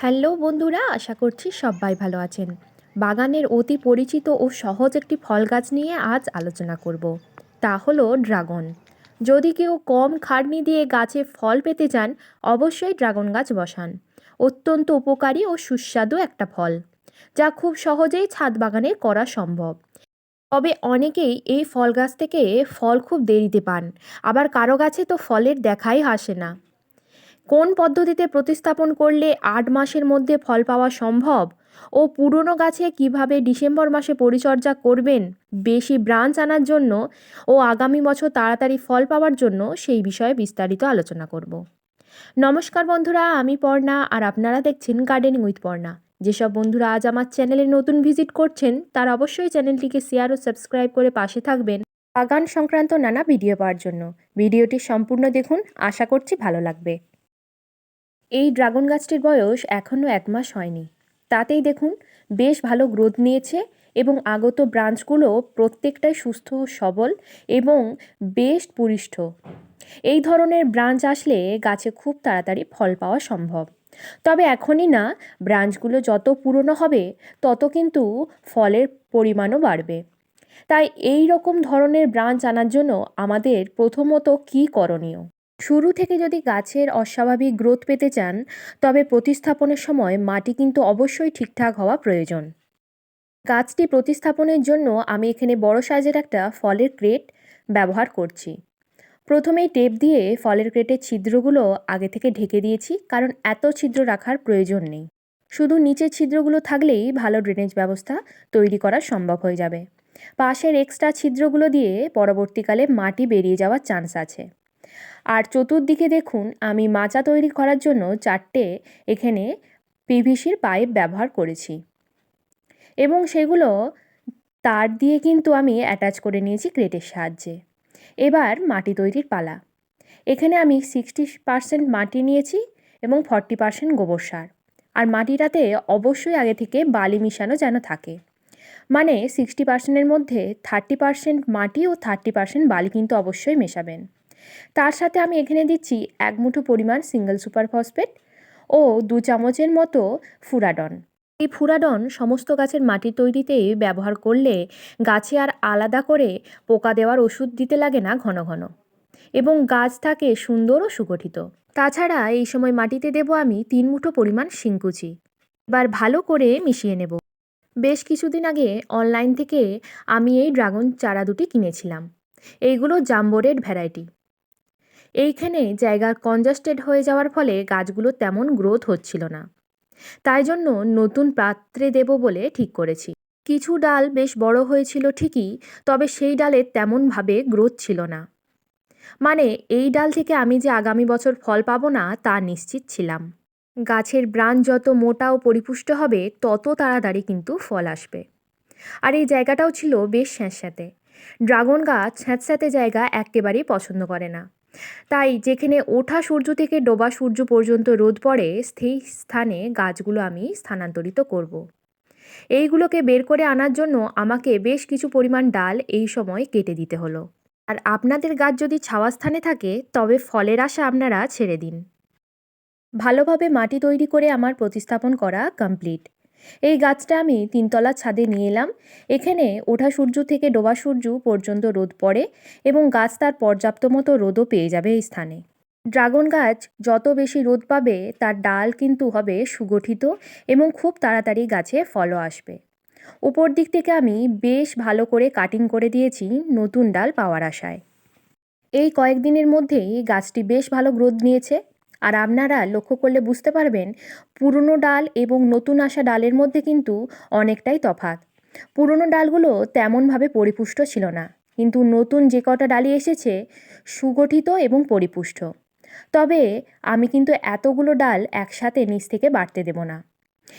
Hello বন্ধুরা, আশা করছি সবাই ভালো আছেন। বাগানের অতি পরিচিত ও সহজ একটি ফল গাছ নিয়ে আজ আলোচনা করব। তা হলো ড্রাগন। যদি কেউ কম খাটনি দিয়ে গাছে ফল পেতে চান, অবশ্যই ড্রাগন গাছ বসান। অত্যন্ত উপকারী ও সুস্বাদু একটা ফল, যা খুব সহজেই ছাদ বাগানে করা সম্ভব। তবে অনেকেই এই ফল গাছ থেকে ফল খুব দেরিতে পান, আবার কারও গাছে তো ফলের দেখাই আসে না। কোন পদ্ধতিতে প্রতিস্থাপন করলে আট মাসের মধ্যে ফল পাওয়া সম্ভব? ও পুরনো গাছে কীভাবে ডিসেম্বর মাসে পরিচর্যা করবেন? বেশি ব্রাঞ্চ আনার জন্য ও আগামী বছর তাড়াতাড়ি ফল পাওয়ার জন্য সেই বিষয়ে বিস্তারিত আলোচনা করব। নমস্কার বন্ধুরা, আমি পর্ণা আর আপনারা দেখছেন গার্ডেনিং উইথ পর্ণা। যেসব বন্ধুরা আজ আমার চ্যানেলে নতুন ভিজিট করছেন, তারা অবশ্যই চ্যানেলটিকে শেয়ার ও সাবস্ক্রাইব করে পাশে থাকবেন বাগান সংক্রান্ত নানা ভিডিও পাওয়ার জন্য। ভিডিওটি সম্পূর্ণ দেখুন, আশা করছি ভালো লাগবে। এই ড্রাগন গাছটির বয়স এখনও এক মাস হয়নি। তাতেই দেখুন, বেশ ভালো গ্রোথ নিয়েছে এবং আগত ব্রাঞ্চগুলো প্রত্যেকটাই সুস্থ, সবল এবং বেশ পুরিষ্ঠ। এই ধরনের ব্রাঞ্চ আসলে গাছে খুব তাড়াতাড়ি ফল পাওয়া সম্ভব। তবে এখনই না ব্রাঞ্চগুলো যত পুরনো হবে, তত কিন্তু ফলের পরিমাণও বাড়বে। তাই এই রকম ধরনের ব্রাঞ্চ আনার জন্য আমাদের প্রথমত কী করণীয়? শুরু থেকে যদি গাছের অস্বাভাবিক গ্রোথ পেতে চান, তবে প্রতিস্থাপনের সময় মাটি কিন্তু অবশ্যই ঠিকঠাক হওয়া প্রয়োজন। গাছটি প্রতিস্থাপনের জন্য আমি এখানে বড় সাইজের একটা ফলের ক্রেট ব্যবহার করছি। প্রথমেই টেপ দিয়ে ফলের ক্রেটের ছিদ্রগুলো আগে থেকে ঢেকে দিয়েছি, কারণ এত ছিদ্র রাখার প্রয়োজন নেই। শুধু নিচের ছিদ্রগুলো থাকলেই ভালো ড্রেনেজ ব্যবস্থা তৈরি করা সম্ভব হয়ে যাবে। পাশের এক্সট্রা ছিদ্রগুলো দিয়ে পরবর্তীকালে মাটি বেরিয়ে যাওয়ার চান্স আছে। আর চতুর্দিকে দেখুন, আমি মাচা তৈরি করার জন্য চারটে এখানে পিভিসির পাইপ ব্যবহার করেছি। এবং সেগুলো তার দিয়ে কিন্তু আমি অ্যাটাচ করে নিয়েছি ক্রেটের সাহায্যে। এবার মাটি তৈরির পালা। এখানে আমি সিক্সটি পার্সেন্ট মাটি নিয়েছি এবং ফর্টি পার্সেন্ট গোবর সার। আর মাটিটাতে অবশ্যই আগে থেকে বালি মিশানো যেন থাকে। মানে সিক্সটি পার্সেন্টের মধ্যে থার্টি পার্সেন্ট মাটি ও থার্টি পার্সেন্ট বালি কিন্তু অবশ্যই মেশাবেন। তার সাথে আমি এখানে দিচ্ছি এক মুঠো পরিমাণ সিঙ্গেল সুপার ফসফেট ও দু চামচের মতো ফুরাডন। এই ফুরাডন সমস্ত গাছের মাটি তৈরিতেই ব্যবহার করলে গাছে আর আলাদা করে পোকা দেওয়ার ওষুধ দিতে লাগে না ঘন ঘন এবং গাছ থাকে সুন্দর ও সুগঠিত। তাছাড়া এই সময় মাটিতে দেব আমি তিন মুঠো পরিমাণ শিংকুচি। এবার ভালো করে মিশিয়ে নেব। বেশ কিছুদিন আগে অনলাইন থেকে আমি এই ড্রাগন চারা দুটি কিনেছিলাম। এইগুলো জাম্বোরেড ভ্যারাইটি। এইখানে জায়গা কনজাস্টেড হয়ে যাওয়ার ফলে গাছগুলো তেমন গ্রোথ হচ্ছিল না। তাই জন্য নতুন পাত্রে দেব বলে ঠিক করেছি। কিছু ডাল বেশ বড় হয়েছিল ঠিকই, তবে সেই ডালে তেমনভাবে গ্রোথ ছিল না। মানে এই ডাল থেকে আমি যে আগামী বছর ফল পাবো না, তা নিশ্চিত ছিলাম। গাছের ব্রাঞ্চ যত মোটা ও পরিপুষ্ট হবে, তত তাড়াতাড়ি কিন্তু ফল আসবে। আর এই জায়গাটাও ছিল বেশ স্যাঁতস্যাঁতে। ড্রাগন গাছ স্যাঁতস্যাঁতে জায়গা একেবারেই পছন্দ করে না। তাই যেখানে ওঠা সূর্য থেকে ডোবা সূর্য পর্যন্ত রোদ পড়ে, সেই স্থানে গাছগুলো আমি স্থানান্তরিত করব। এইগুলোকে বের করে আনার জন্য আমাকে বেশ কিছু পরিমাণ ডাল এই সময় কেটে দিতে হলো। আর আপনাদের গাছ যদি ছাওয়া স্থানে থাকে, তবে ফলের আশা আপনারা ছেড়ে দিন। ভালোভাবে মাটি তৈরি করে আমার প্রতিস্থাপন করা কমপ্লিট এই গাছটা আমি তিনতলা ছাদে নিয়ে এলাম। এখানে ওঠা সূর্য থেকে ডোবা সূর্য পর্যন্ত রোদ পড়ে এবং গাছ তার পর্যাপ্ত মতো রোদও পেয়ে যাবে এই স্থানে। ড্রাগন গাছ যত বেশি রোদ পাবে, তার ডাল কিন্তু হবে সুগঠিত এবং খুব তাড়াতাড়ি গাছে ফলও আসবে। উপর দিক থেকে আমি বেশ ভালো করে কাটিং করে দিয়েছি নতুন ডাল পাওয়ার আশায়। এই কয়েকদিনের মধ্যেই গাছটি বেশ ভালো গ্রোথ নিয়েছে। আর আপনারা লক্ষ্য করলে বুঝতে পারবেন, পুরনো ডাল এবং নতুন আসা ডালের মধ্যে কিন্তু অনেকটাই তফাৎ। পুরনো ডালগুলো তেমনভাবে পরিপুষ্ট ছিল না, কিন্তু নতুন যে কটা ডালি এসেছে, সুগঠিত এবং পরিপুষ্ট। তবে আমি কিন্তু এতগুলো ডাল একসাথে নিচ থেকে বাড়তে দেব না।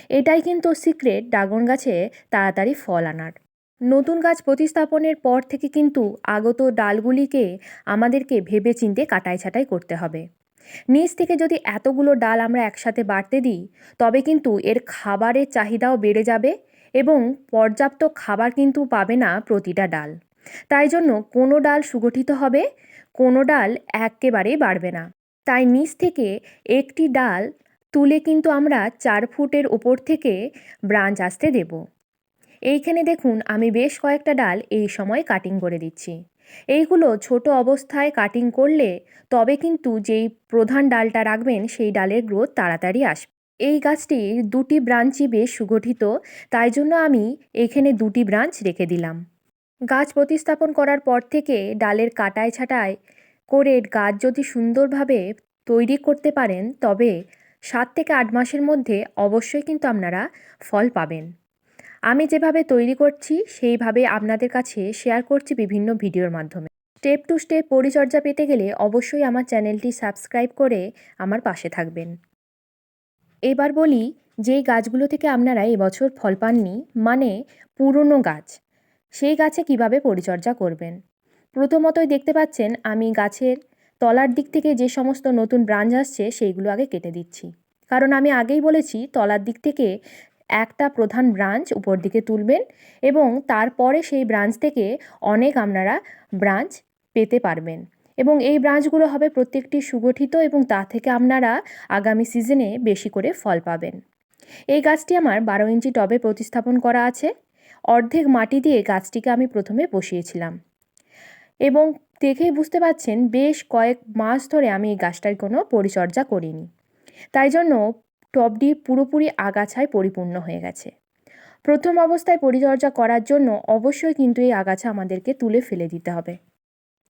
এটাই কিন্তু সিক্রেট ড্রাগন গাছে তাড়াতাড়ি ফল আনার। নতুন গাছ প্রতিস্থাপনের পর থেকে কিন্তু আগত ডালগুলিকে আমাদেরকে ভেবে চিনতে কাটাই ছাঁটাই করতে হবে। নিচ থেকে যদি এতগুলো ডাল আমরা একসাথে বাড়তে দিই, তবে কিন্তু এর খাবারের চাহিদাও বেড়ে যাবে এবং পর্যাপ্ত খাবার কিন্তু পাবে না প্রতিটা ডাল। তাই জন্য কোনো ডাল সুগঠিত হবে, কোনো ডাল একেবারেই বাড়বে না। তাই নিচ থেকে একটি ডাল তুলে কিন্তু আমরা চার ফুটের ওপর থেকে ব্রাঞ্চ আসতে দেব। এইখানে দেখুন আমি বেশ কয়েকটা ডাল এই সময় কাটিং করে দিচ্ছি। এইগুলো ছোট অবস্থায় কাটিং করলে তবে কিন্তু যেই প্রধান ডালটা রাখবেন সেই ডালের গ্রোথ তাড়াতাড়ি আসবে এই গাছটির দুটি ব্রাঞ্চই বেশ সুগঠিত, তাই জন্য আমি এখানে দুটি ব্রাঞ্চ রেখে দিলাম। গাছ প্রতিস্থাপন করার পর থেকে ডালের কাটায় ছাটায় করে গাছ যদি সুন্দরভাবে তৈরি করতে পারেন, তবে সাত থেকে আট মাসের মধ্যে অবশ্যই কিন্তু আপনারা ফল পাবেন। আমি যেভাবে তৈরি করছি, সেইভাবে আপনাদের কাছে শেয়ার করছি বিভিন্ন ভিডিওর মাধ্যমে। স্টেপ টু স্টেপ পরিচর্যা পেতে গেলে অবশ্যই আমার চ্যানেলটি সাবস্ক্রাইব করে আমার পাশে থাকবেন। এবার বলি, যেই গাছগুলো থেকে আপনারা এবছর ফল পাননি মানে পুরনো গাছ, সেই গাছে কীভাবে পরিচর্যা করবেন? প্রথমতই দেখতে পাচ্ছেন, আমি গাছের তলার দিক থেকে যে সমস্ত নতুন ব্রাঞ্চ আসছে, সেইগুলো আগে কেটে দিচ্ছি। কারণ আমি আগেই বলেছি, তলার দিক থেকে একটা প্রধান ব্রাঞ্চ উপর দিকে তুলবেন এবং তারপরে সেই ব্রাঞ্চ থেকে অনেক আপনারা ব্রাঞ্চ পেতে পারবেন। এবং এই ব্রাঞ্চগুলো হবে প্রত্যেকটি সুগঠিত এবং তা থেকে আপনারা আগামী সিজনে বেশি করে ফল পাবেন। এই গাছটি আমার বারো ইঞ্চি টবে প্রতিস্থাপন করা আছে। অর্ধেক মাটি দিয়ে গাছটিকে আমি প্রথমে বসিয়েছিলাম। এবং দেখেই বুঝতে পাচ্ছেন, বেশ কয়েক মাস ধরে আমি এই গাছটার কোনো পরিচর্যা করিনি। তাই জন্য টবটি পুরোপুরি আগাছায় পরিপূর্ণ হয়ে গেছে। প্রথম অবস্থায় পরিচর্যা করার জন্য অবশ্যই কিন্তু এই আগাছা আমাদেরকে তুলে ফেলে দিতে হবে।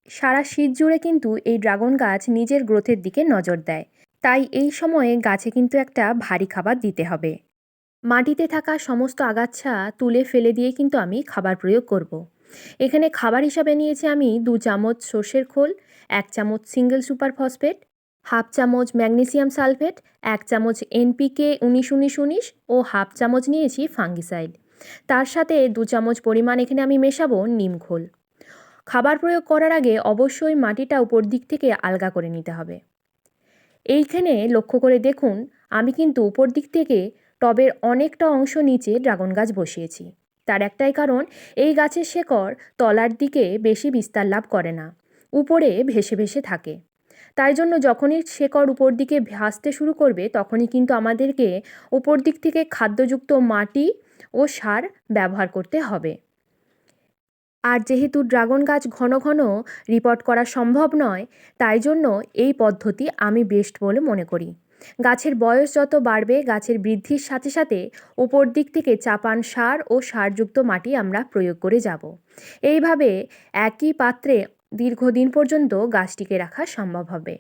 সারা শীত জুড়ে কিন্তু এই ড্রাগন গাছ নিজের গ্রোথের দিকে নজর দেয়। তাই এই সময়ে গাছে কিন্তু একটা ভারী খাবার দিতে হবে। মাটিতে থাকা সমস্ত আগাছা তুলে ফেলে দিয়ে কিন্তু আমি খাবার প্রয়োগ করব। এখানে খাবার হিসাবে নিয়েছি আমি দু চামচ সর্ষের খোল, এক চামচ সিঙ্গেল সুপার ফসফেট হাফ চামচ ম্যাগনেসিয়াম সালফেট, এক চামচ এনপিকে উনিশ উনিশ উনিশ ও হাফ চামচ নিয়েছি ফাঙ্গিসাইড। তার সাথে দু চামচ পরিমাণ এখানে আমি মেশাবো নিমখোল খাবার প্রয়োগ করার আগে অবশ্যই মাটিটা উপর দিক থেকে আলগা করে নিতে হবে। এইখানে লক্ষ্য করে দেখুন, আমি কিন্তু উপর দিক থেকে টবের অনেকটা অংশ নিচে ড্রাগন গাছ বসিয়েছি। তার একটাই কারণ, এই গাছের শেকড় তলার দিকে বেশি বিস্তার লাভ করে না, উপরে ভেসে ভেসে থাকে। তাই জন্য যখনই শেকড় উপর দিকে ভাসতে শুরু করবে, তখনই কিন্তু আমাদেরকে উপর দিক থেকে খাদ্যযুক্ত মাটি ও সার ব্যবহার করতে হবে। আর যেহেতু ড্রাগন গাছ ঘন ঘন রিপোর্ট করা সম্ভব নয়, তাই জন্য এই পদ্ধতি আমি বেস্ট বলে মনে করি। গাছের বয়স যত বাড়বে, গাছের বৃদ্ধির সাথে সাথে উপর দিক থেকে চাপান সার ও সারযুক্ত মাটি আমরা প্রয়োগ করে যাব। এইভাবে একই পাত্রে দীর্ঘদিন পর্যন্ত গাছটিকে রাখা সম্ভব হবে।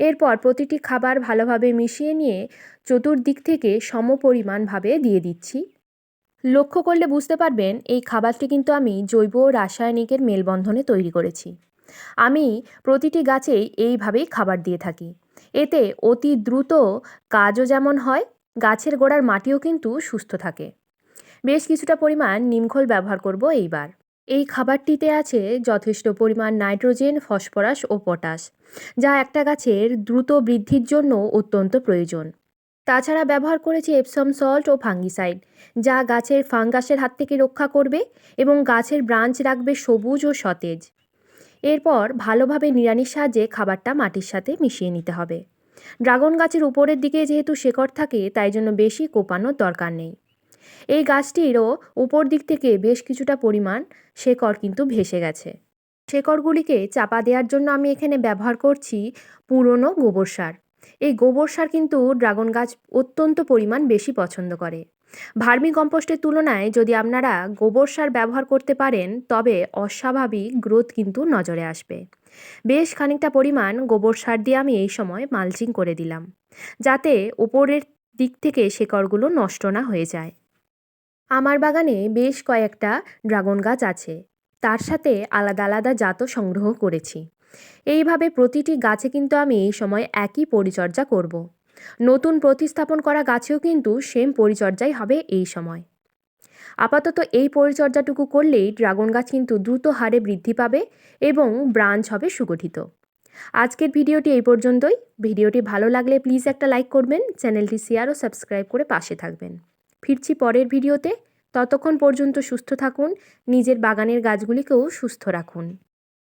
এরপর প্রতিটি খাবার ভালোভাবে মিশিয়ে নিয়ে চতুর্দিক থেকে সমপরিমাণভাবে দিয়ে দিচ্ছি। লক্ষ্য করলে বুঝতে পারবেন, এই খাবারটি কিন্তু আমি জৈব রাসায়নিকের মেলবন্ধনে তৈরি করেছি। আমি প্রতিটি গাছেই এইভাবেই খাবার দিয়ে থাকি। এতে অতি দ্রুত কাজও যেমন হয়, গাছের গোড়ার মাটিও কিন্তু সুস্থ থাকে। বেশ কিছুটা পরিমাণ নিমখোল ব্যবহার করব এইবার। এই খাবারটিতে আছে যথেষ্ট পরিমাণ নাইট্রোজেন, ফসফরাস ও পটাশ, যা একটা গাছের দ্রুত বৃদ্ধির জন্য অত্যন্ত প্রয়োজন। তাছাড়া ব্যবহার করেছি এপসম সল্ট ও ফাঙ্গিসাইড যা গাছের ফাঙ্গাসের হাত থেকে রক্ষা করবে এবং গাছের ব্রাঞ্চ রাখবে সবুজ ও সতেজ। এরপর ভালোভাবে নিড়ানির সাহায্যে খাবারটা মাটির সাথে মিশিয়ে নিতে হবে। ড্রাগন গাছের উপরের দিকে যেহেতু শেকড় থাকে, তাই জন্য বেশি কোপানোর দরকার নেই। এই গাছটিরও উপর দিক থেকে বেশ কিছুটা পরিমাণ শেকড় কিন্তু ভেসে গেছে। শেকড়গুলিকে চাপা দেওয়ার জন্য আমি এখানে ব্যবহার করছি পুরনো গোবর সার। এই গোবর সার কিন্তু ড্রাগন গাছ অত্যন্ত পরিমাণ বেশি পছন্দ করে। ভার্মি কম্পোস্টের তুলনায় যদি আপনারা গোবর সার ব্যবহার করতে পারেন, তবে অস্বাভাবিক গ্রোথ কিন্তু নজরে আসবে। বেশ খানিকটা পরিমাণ গোবর সার দিয়ে আমি এই সময় মালচিং করে দিলাম, যাতে ওপরের দিক থেকে শেকড়গুলো নষ্ট না হয়ে যায়। আমার বাগানে বেশ কয়েকটা ড্রাগন গাছ আছে। তার সাথে আলাদা আলাদা জাতও সংগ্রহ করেছি। এইভাবে প্রতিটি গাছে কিন্তু আমি এই সময় একই পরিচর্যা করব। নতুন প্রতিস্থাপন করা গাছেও কিন্তু সেম পরিচর্যাই হবে এই সময়। আপাতত এই পরিচর্যাটুকু করলেই ড্রাগন গাছ কিন্তু দ্রুত হারে বৃদ্ধি পাবে এবং ব্রাঞ্চ হবে সুগঠিত। আজকের ভিডিওটি এই পর্যন্তই। ভিডিওটি ভালো লাগলে প্লিজ একটা লাইক করবেন, চ্যানেলটি শেয়ার ও সাবস্ক্রাইব করে পাশে থাকবেন। ফিরছি পরের ভিডিওতে। ততক্ষণ পর্যন্ত সুস্থ থাকুন নিজের বাগানের গাছগুলিকেও সুস্থ রাখুন।